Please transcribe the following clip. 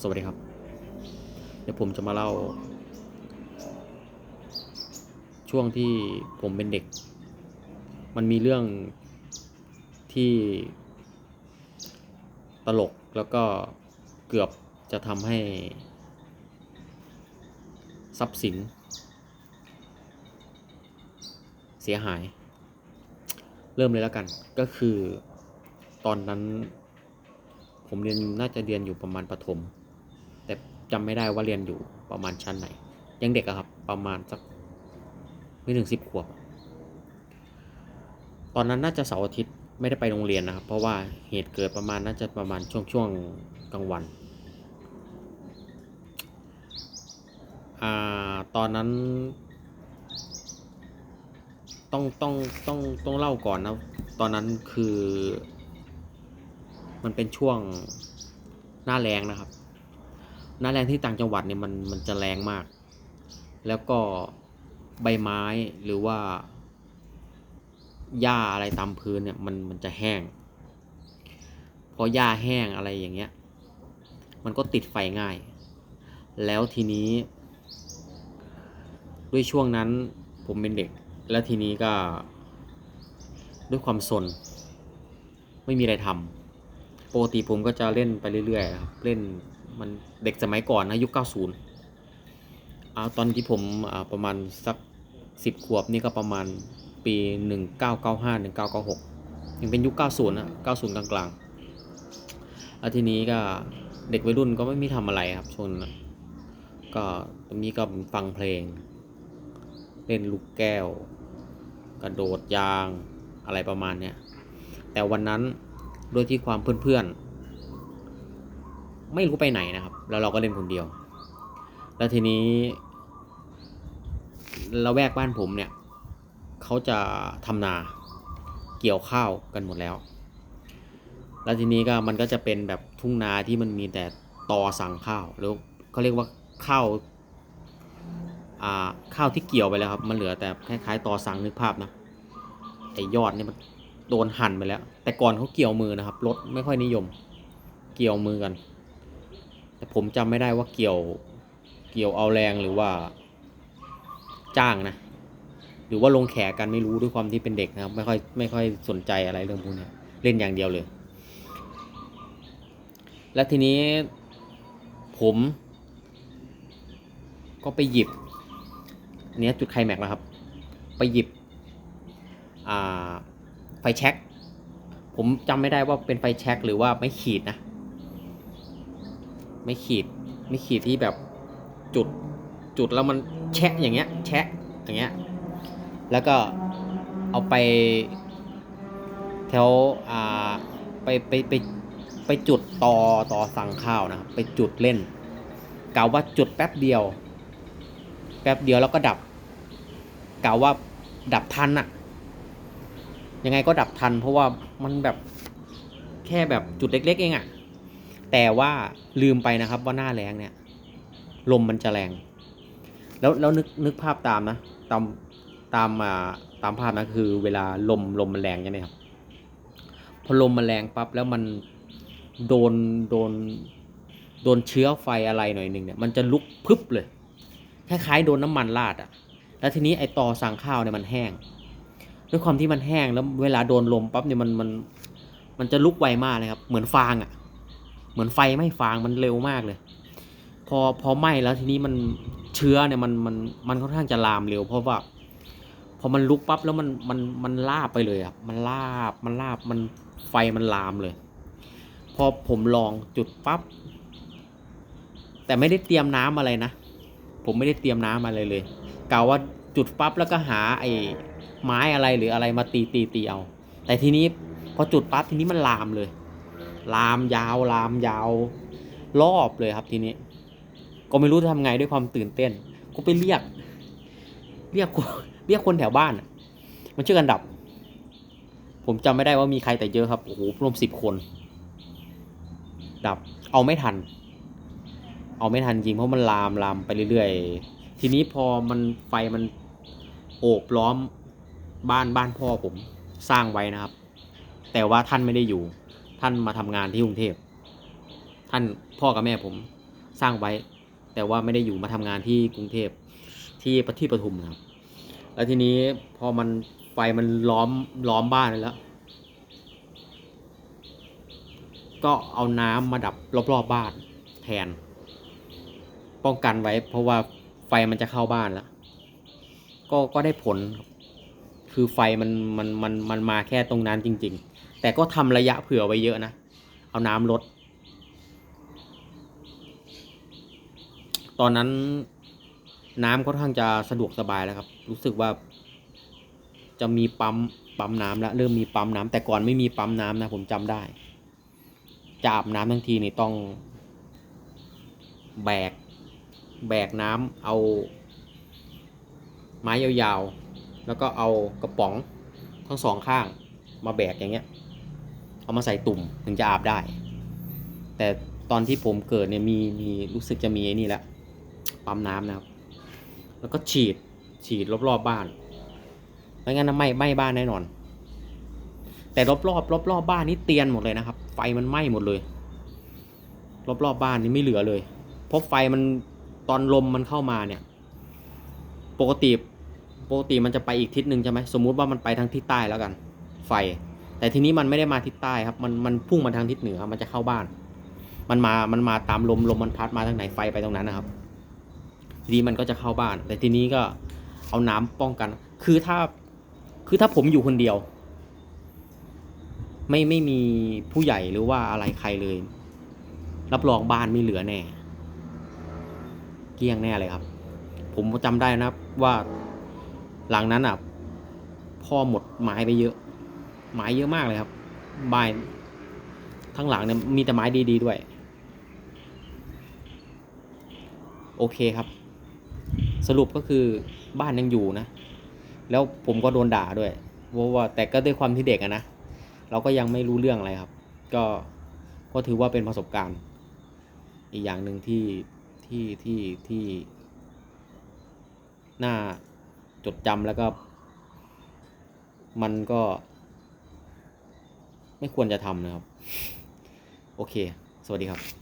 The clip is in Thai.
สวัสดีครับ เดี๋ยวผมจะมาเล่า ช่วงที่ผมเป็นเด็ก มันมีเรื่องที่ตลกแล้วก็เกือบจะทำให้ ทรัพย์สิน เสียหาย เริ่มเลยแล้วกัน ก็คือตอนนั้น ผมเรียนน่าจะเรียนอยู่ประมาณประถม แต่จำไม่ได้ว่าเรียนอยู่ประมาณชั้นไหน ยังเด็กอะครับ ประมาณสักไม่ถึงสิบขวบ ตอนนั้นน่าจะเสาร์อาทิตย์ไม่ได้ไปโรงเรียนนะครับ เพราะว่าเหตุเกิดประมาณน่าจะประมาณช่วงช่วงกลางวันอ่าตอนนั้น ต้องต้องต้องต้องเล่าก่อนนะ ตอนนั้นคือ มันเป็นช่วงหน้าแรงนะครับ หน้าแรงที่ต่างจังหวัดเนี่ยมันมันจะแรงมาก แล้วก็ใบไม้หรือว่าหญ้าอะไรตามพื้นเนี่ยมันมันจะแห้ง พอหญ้าแห้งอะไรอย่างเงี้ย มันก็ติดไฟง่าย แล้วทีนี้ ด้วยช่วงนั้นผมเป็นเด็ก แล้วทีนี้ก็ ด้วยความสน ไม่มีอะไรทำ ปกติผมก็จะเล่นไปเรื่อยๆครับเล่นมันเด็กสมัยก่อนนะยุค 90อ่าตอนที่ผมอ่าประมาณสัก 10 ขวบนี่ก็ประมาณปี 1995 1996 ยังเป็นยุค 90นะ90 กลางๆแล้วทีนี้ก็เด็กวัยรุ่นก็ไม่มีทำอะไรครับช่วงนั้นก็ตอนนี้ก็ฟังเพลง เล่นลูกแก้ว กระโดดยางอะไรประมาณเนี้ยแต่วันนั้น ด้วยที่ความเพื่อนๆ ไม่รู้ไปไหนนะครับ แล้วเราก็เล่นคนเดียว แล้วทีนี้ละแวกบ้านผมเนี่ยเขาจะทำนาเกี่ยวข้าวกันหมดแล้ว แล้วทีนี้ก็มันก็จะเป็นแบบทุ่งนาที่มันมีแต่ตอสั่งข้าวหรือเขาเรียกว่าข้าวข้าวที่เกี่ยวไปแล้วครับ มันเหลือแต่คล้ายๆตอสั่งนึกภาพนะไอยอดเนี่ยมัน โดนหั่นไปแล้ว แต่ก่อนเขาเกี่ยวมือนะครับรถไม่ค่อยนิยม เกี่ยวมือกัน แต่ผมจำไม่ได้ว่าเกี่ยวเกี่ยวเอาแรงหรือว่า จ้างนะ หรือว่าลงแขกกันไม่รู้ด้วยความที่เป็นเด็กนะครับ ไม่ค่อยไม่ค่อยสนใจอะไรเรื่องพวกนี้เล่นอย่างเดียวเลย และทีนี้ผม ก็ไปหยิบเนี้ยจุดไคลแม็กแล้วครับ ไปหยิบ อ่า ไฟแช็กผมจำไม่ได้ว่าเป็นไฟแช็กหรือว่าไม่ขีดนะ ไม่ขีดไม่ขีดที่แบบจุดจุดแล้วมันแชะอย่างเงี้ย แชะอย่างเงี้ย แล้วก็เอาไปแถวอ่าไปไปไปไปจุดต่อต่อสั่งข้าวนะครับไปจุดเล่นกล่าวว่าจุดแป๊บเดียว แป๊บเดียวแล้วก็ดับกล่าวว่าดับทันอะ ยังไงก็ดับทัน เพราะว่ามันแบบแค่แบบจุดเล็ก ๆ เองอะแต่ว่าลืมไปนะครับว่าหน้าแรงเนี่ย ลมมันจะแรง แล้วแล้วนึกนึกภาพตามนะ ตามตามมาตามภาพนะคือ เวลาลมลมมันแรงใช่ไหมครับ พอลมมันแรงปั๊บแล้วมันโดนโดนโดนเชื้อไฟอะไรหน่อยหนึ่งเนี่ยมันจะลุกพึบเลยคล้ายๆโดนน้ำมันราดอะแล้วทีนี้ไอตอสั่งข้าวเนี่ยมันแห้ง ด้วยความที่มันแห้งแล้วเวลาโดนลมปั๊บเนี่ยมันมันมันจะลุกไวมากเลยครับ เหมือนฟางอะ่ะ เหมือนไฟไหม้ฟางมันเร็วมากเลย พอพอไหม้แล้วทีนี้มันเชื้อเนี่ยมันมันมันค่อนข้างจะลามเร็ว เพราะว่า พอมันลุกปั๊บแล้วมันมันมันลาบไปเลยครับมันลาบมันลาบมันไฟมันลามเลย พอผมลองจุดปั๊บแต่ไม่ได้เตรียมน้ำอะไรนะ ผมไม่ได้เตรียมน้ำอะไรเลยกล่าวว่าจุดปั๊บแล้วก็หาไอ ไม้อะไรหรืออะไรมาตีตีตีเอา แต่ทีนี้พอจุดปั๊บทีนี้มันลามเลย ลามยาวลามยาวรอบเลยครับทีนี้ ก็ไม่รู้จะทำไงด้วยความตื่นเต้นก็ไปเรียก เรียกเรียกคนแถวบ้านมันช่วยกันดับ ผมจำไม่ได้ว่ามีใครแต่เยอะครับโอ้โหรวมสิบคน ดับเอาไม่ทัน เอาไม่ทันจริงเพราะมันลามลามไปเรื่อยๆทีนี้พอมันไฟมันโอบล้อม บ้านบ้านพ่อผมสร้างไว้นะครับ แต่ว่าท่านไม่ได้อยู่ ท่านมาทำงานที่กรุงเทพท่านพ่อกับแม่ผมสร้างไว้ แต่ว่าไม่ได้อยู่มาทำงานที่กรุงเทพที่ประที่ปทุมครับ แล้วทีนี้พอมันไฟมันล้อมล้อมบ้านแล้ว ก็เอาน้ำมาดับรอบๆบ้านแทน ป้องกันไว้ เพราะว่าไฟมันจะเข้าบ้านแล้วก็ก็ได้ผลครับ คือไฟมันมันมันมันมาแค่ตรงนั้นจริง ๆ แต่ก็ทำระยะเผื่อไว้เยอะนะ เอาน้ำลด ตอนนั้นน้ำค่อนข้างจะสะดวกสบายแล้วครับ รู้สึกว่า จะมีปั๊มปั๊มน้ำแล้วเริ่มมีปั๊มน้ำแต่ก่อนไม่มีปั๊มน้ำนะผมจำได้ จะอาบน้ำทั้งทีนี่ต้อง แบก แบกน้ำเอา ไม้ยาวๆ แล้วก็เอากระป๋องทั้งสองข้างมาแบกอย่างเงี้ย เอามาใส่ตุ่มถึงจะอาบได้ แต่ตอนที่ผมเกิดเนี่ยมีมีรู้สึกจะมีไอ้นี่แหละปั๊มน้ำนะครับ แล้วก็ฉีดฉีดรอบๆบบ้านไม่งั้นไม้ไหม้บ้านแน่นอน แต่รอบๆรอบๆบบ้านนี่เตียนหมดเลยนะครับ ไฟมันไหม้หมดเลย รอบๆบบ้านนี่ไม่เหลือเลยเพราะไฟมันตอนลมมันเข้ามาเนี่ย ปกติ ปกติมันจะไปอีกทิศหนึ่งใช่ไหมสมมุติว่ามันไปทางทิศใต้แล้วกัน ไฟ แต่ทีนี้มันไม่ได้มาทิศใต้ครับ มันมันพุ่งมาทางทิศเหนือมันจะเข้าบ้าน มันมามันมาตามลมลมมันพัดมาทางไหนไฟไปตรงนั้นนะครับ ทีนี้มันก็จะเข้าบ้าน แต่ทีนี้ก็เอาน้ำป้องกัน คือถ้าคือถ้าผมอยู่คนเดียว ไม่ไม่มีผู้ใหญ่หรือว่าอะไรใครเลย รับรองบ้านไม่เหลือแน่ เกี้ยงแน่เลยครับ ผมจำได้นะว่า หลังนั้นอะพ่อหมดไม้ไปเยอะ ไม้เยอะมากเลยครับบ้านทั้งหลังเนี่ยมีแต่ไม้ดีๆด้วย โอเคครับ สรุปก็คือบ้านยังอยู่นะ แล้วผมก็โดนด่าด้วยเพราะว่าแต่ก็ด้วยความที่เด็กอะนะเราก็ยังไม่รู้เรื่องอะไรครับ ก็ก็ถือว่าเป็นประสบการณ์ อีกอย่างหนึ่งที่ที่ที่ที่น่า จดจำแล้วก็ มันก็ ไม่ควรจะทำนะครับ โอเค สวัสดีครับ